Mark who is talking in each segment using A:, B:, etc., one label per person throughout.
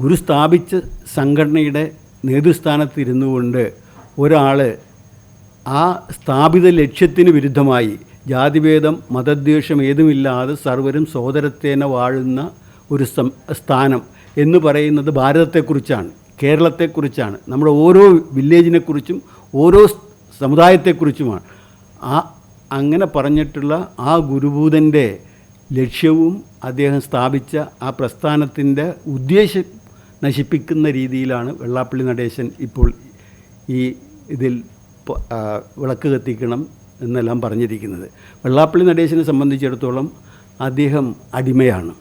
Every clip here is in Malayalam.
A: ഗുരു സ്ഥാപിച്ച സംഘടനയുടെ നേതൃസ്ഥാനത്ത് ഇരുന്നു കൊണ്ട് ഒരാൾ ആ സ്ഥാപിത ലക്ഷ്യത്തിന് വിരുദ്ധമായി ജാതിഭേദം മതദ്വേഷം ഏതുമില്ലാതെ സർവരും സോദരത്തേന വാഴുന്ന ഒരു സ്ഥാനം എന്ന് പറയുന്നത് ഭാരതത്തെക്കുറിച്ചാണ് കേരളത്തെക്കുറിച്ചാണ്. നമ്മുടെ ഓരോ വില്ലേജിനെക്കുറിച്ചും ഓരോ സമുദായത്തെക്കുറിച്ചുമാണ്. ആ അങ്ങനെ പറഞ്ഞിട്ടുള്ള ആ ഗുരുഭൂതന്റെ ലക്ഷ്യവും അദ്ദേഹം സ്ഥാപിച്ച ആ പ്രസ്ഥാനത്തിന്റെ ഉദ്ദേശം നശിപ്പിക്കുന്ന രീതിയിലാണ് വെള്ളാപ്പള്ളി നടേശൻ ഇപ്പോൾ ഈ ഇതിൽ വിളക്ക് കത്തിക്കണം എന്നെല്ലാം പറഞ്ഞിരിക്കുന്നത്. വെള്ളാപ്പള്ളി നടേശനെ സംബന്ധിച്ചിടത്തോളം അദ്ദേഹം അടിമയാണ്.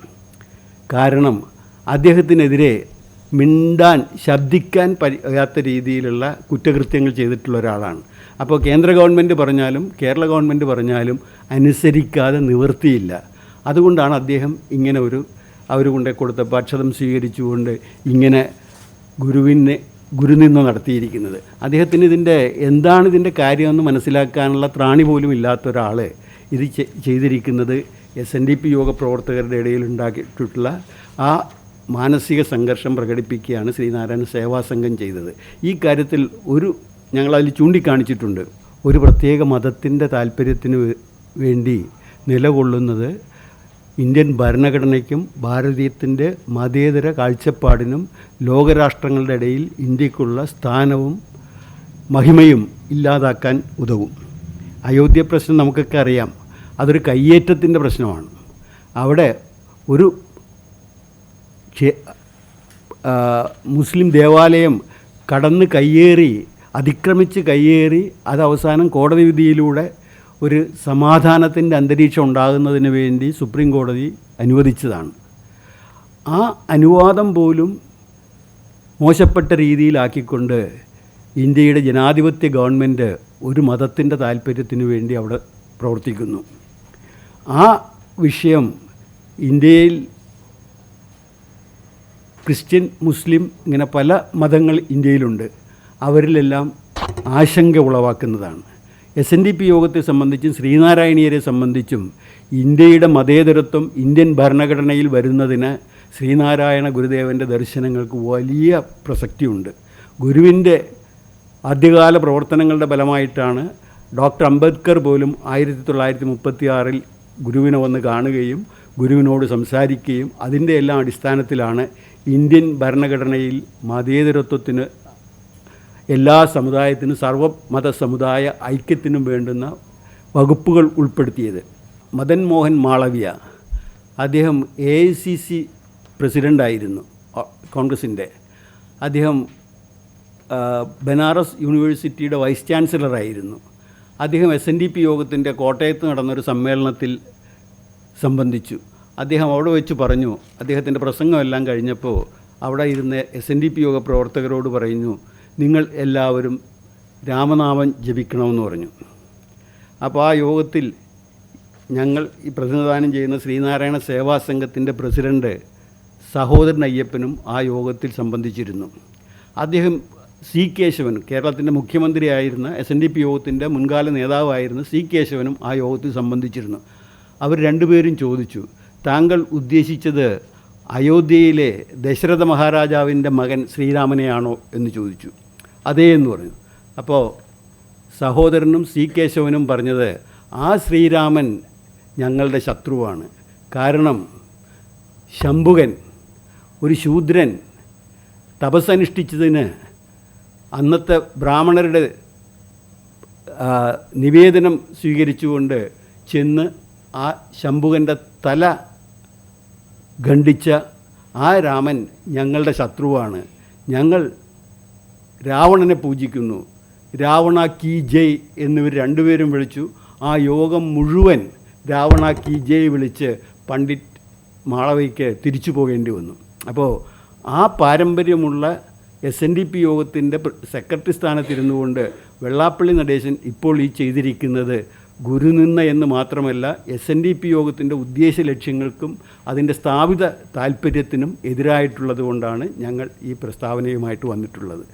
A: കാരണം അദ്ദേഹത്തിനെതിരെ മിണ്ടാൻ ശബ്ദിക്കാൻ പറ്റാത്ത രീതിയിലുള്ള കുറ്റകൃത്യങ്ങൾ ചെയ്തിട്ടുള്ള ഒരാളാണ്. അപ്പോൾ കേന്ദ്ര ഗവൺമെന്റ് പറഞ്ഞാലും കേരള ഗവൺമെന്റ് പറഞ്ഞാലും അനുസരിക്കാതെ നിവൃത്തിയില്ല അതുകൊണ്ടാണ് അദ്ദേഹം ഇങ്ങനെ ഒരു അവർ കൊണ്ടേ കൊടുത്ത ഭക്ഷണം സ്വീകരിച്ചുകൊണ്ട് ഇങ്ങനെ ഗുരുവിനെ ഗുരുനിന്ദ നടത്തിയിരിക്കുന്നത്. അദ്ദേഹത്തിന് ഇതിന്റെ എന്താണ് ഇതിന്റെ കാര്യമെന്ന് മനസ്സിലാക്കാനുള്ള ത്രാണി പോലും ഇല്ലാത്ത ഒരാൾ ഇത് ചെയ്തിരിക്കുന്നത് എസ് എൻ ഡി പി യോഗ പ്രവർത്തകരുടെ ഇടയിൽ ഉണ്ടാക്കിയിട്ടുള്ള ആ മാനസിക സംഘർഷം പ്രകടിപ്പിക്കുകയാണ് ശ്രീനാരായണ സേവാ സംഘം ചെയ്തത്. ഈ കാര്യത്തിൽ ഒരു ഞങ്ങളതിൽ ചൂണ്ടിക്കാണിച്ചിട്ടുണ്ട്. ഒരു പ്രത്യേക മതത്തിന്റെ താല്പര്യത്തിന് വേണ്ടി നിലകൊള്ളുന്നത് ഇന്ത്യൻ ഭരണഘടനയ്ക്കും ഭാരതീയത്തിന്റെ മതേതര കാഴ്ചപ്പാടിനും ലോകരാഷ്ട്രങ്ങളുടെ ഇടയിൽ ഇന്ത്യക്കുള്ള സ്ഥാനവും മഹിമയും ഇല്ലാതാക്കാൻ ഉതവും അയോധ്യ പ്രശ്നം നമുക്കൊക്കെ അറിയാം. അതൊരു കയ്യേറ്റത്തിന്റെ പ്രശ്നമാണ്. അവിടെ ഒരു മുസ്ലിം ദേവാലയം കടന്ന് കയ്യേറി അതിക്രമിച്ച് കയ്യേറി അത് അവസാനം കോടതി വിധിയിലൂടെ ഒരു സമാധാനത്തിന്റെ അന്തരീക്ഷം ഉണ്ടാകുന്നതിന് വേണ്ടി സുപ്രീം കോടതി അനുവദിച്ചതാണ്. ആ അനുവാദം പോലും മോശപ്പെട്ട രീതിയിലാക്കിക്കൊണ്ട് ഇന്ത്യയുടെ ജനാധിപത്യ ഗവൺമെന്റ് ഒരു മതത്തിന്റെ താല്പര്യത്തിന് വേണ്ടി അവിടെ പ്രവർത്തിക്കുന്നു. ആ വിഷയം ഇന്ത്യയിൽ ക്രിസ്ത്യൻ മുസ്ലിം ഇങ്ങനെ പല മതങ്ങൾ ഇന്ത്യയിലുണ്ട്. അവരിലെല്ലാം ആശങ്ക ഉളവാക്കുന്നതാണ്. എസ് എൻ ഡി പി യോഗത്തെ സംബന്ധിച്ചും ശ്രീനാരായണീയരെ സംബന്ധിച്ചും ഇന്ത്യയുടെ മതേതരത്വം ഇന്ത്യൻ ഭരണഘടനയിൽ വരുന്നതിന് ശ്രീനാരായണ ഗുരുദേവന്റെ ദർശനങ്ങൾക്ക് വലിയ പ്രസക്തിയുണ്ട്. ഗുരുവിന്റെ ആദ്യകാല പ്രവർത്തനങ്ങളുടെ ഫലമായിട്ടാണ് ഡോക്ടർ അംബേദ്കർ പോലും ആയിരത്തി തൊള്ളായിരത്തി മുപ്പത്തി ആറിൽ ഗുരുവിനെ വന്ന് കാണുകയും ഗുരുവിനോട് സംസാരിക്കുകയും അതിന്റെ എല്ലാം അടിസ്ഥാനത്തിലാണ് ഇന്ത്യൻ ഭരണഘടനയിൽ മതേതരത്വത്തിന് എല്ലാ സമുദായത്തിനും മത സമുദായ ഐക്യത്തിനും വേണ്ടുന്ന വകുപ്പുകൾ ഉൾപ്പെടുത്തിയത് മദൻ മോഹൻ മാളവ്യ. അദ്ദേഹം എ ഐ സി സി പ്രസിഡന്റായിരുന്നു കോൺഗ്രസിന്റെ. അദ്ദേഹം ബനാറസ് യൂണിവേഴ്സിറ്റിയുടെ വൈസ് ചാൻസലറായിരുന്നു. അദ്ദേഹം എസ് എൻ ഡി പി യോഗത്തിന്റെ കോട്ടയത്ത് നടന്നൊരു സമ്മേളനത്തിൽ സംബന്ധിച്ചു. അദ്ദേഹം അവിടെ വെച്ച് പറഞ്ഞു അദ്ദേഹത്തിന്റെ പ്രസംഗമെല്ലാം കഴിഞ്ഞപ്പോൾ അവിടെ ഇരുന്ന് എസ് എൻ ഡി പി യോഗ പ്രവർത്തകരോട് പറയുന്നു നിങ്ങൾ എല്ലാവരും രാമനാമം ജപിക്കണമെന്ന് പറഞ്ഞു. അപ്പോൾ ആ യോഗത്തിൽ ഞങ്ങൾ ഈ പ്രതിനിധാനം ചെയ്യുന്ന ശ്രീനാരായണ സേവാ സംഘത്തിന്റെ പ്രസിഡന്റ് സഹോദരൻ അയ്യപ്പനും ആ യോഗത്തിൽ സംബന്ധിച്ചിരുന്നു. അദ്ദേഹം സി കേശവൻ കേരളത്തിന്റെ മുഖ്യമന്ത്രിയായിരുന്ന എസ് എൻ ഡി പി യോഗത്തിന്റെ മുൻകാല നേതാവായിരുന്ന സി കേശവനും ആ യോഗത്തിൽ സംബന്ധിച്ചിരുന്നു. അവർ രണ്ടുപേരും ചോദിച്ചു താങ്കൾ ഉദ്ദേശിച്ചത് അയോധ്യയിലെ ദശരഥ മഹാരാജാവിന്റെ മകൻ ശ്രീരാമനെയാണോ? എന്ന് ചോദിച്ചു. അതേ എന്ന് പറഞ്ഞു. അപ്പോൾ സഹോദരനും സി കേശവനും പറഞ്ഞത് ആ ശ്രീരാമൻ ഞങ്ങളുടെ ശത്രുവാണ്. കാരണം ശംഭുകൻ ഒരു ശൂദ്രൻ തപസ്സനുഷ്ഠിച്ചതിന് അന്നത്തെ ബ്രാഹ്മണരുടെ നിവേദനം സ്വീകരിച്ചുകൊണ്ട് ചെന്ന് ആ ശംഭുകന്റെ തല ഖണ്ഡിച്ച ആ രാമൻ ഞങ്ങളുടെ ശത്രുവാണ്. ഞങ്ങൾ രാവണനെ പൂജിക്കുന്നു. രാവണ കി ജയ് എന്നിവർ രണ്ടുപേരും വിളിച്ചു. ആ യോഗം മുഴുവൻ രാവണ കി ജയ് വിളിച്ച് പണ്ഡിറ്റ് മാളവയ്ക്ക് തിരിച്ചു പോകേണ്ടി വന്നു. അപ്പോൾ ആ പാരമ്പര്യമുള്ള എസ് എൻ ഡി പി യോഗത്തിന്റെ സെക്രട്ടറി സ്ഥാനത്തിരുന്നു കൊണ്ട് വെള്ളാപ്പള്ളി നടേശൻ ഇപ്പോൾ ഈ ചെയ്തിരിക്കുന്നത് ഗുരുനിന്ന എന്ന് മാത്രമല്ല എസ് എൻ ഡി പി യോഗത്തിന്റെ ഉദ്ദേശ ലക്ഷ്യങ്ങൾക്കും അതിന്റെ സ്ഥാപിത താല്പര്യത്തിനും എതിരായിട്ടുള്ളത് കൊണ്ടാണ് ഞങ്ങൾ ഈ പ്രസ്താവനയുമായിട്ട് വന്നിട്ടുള്ളത്.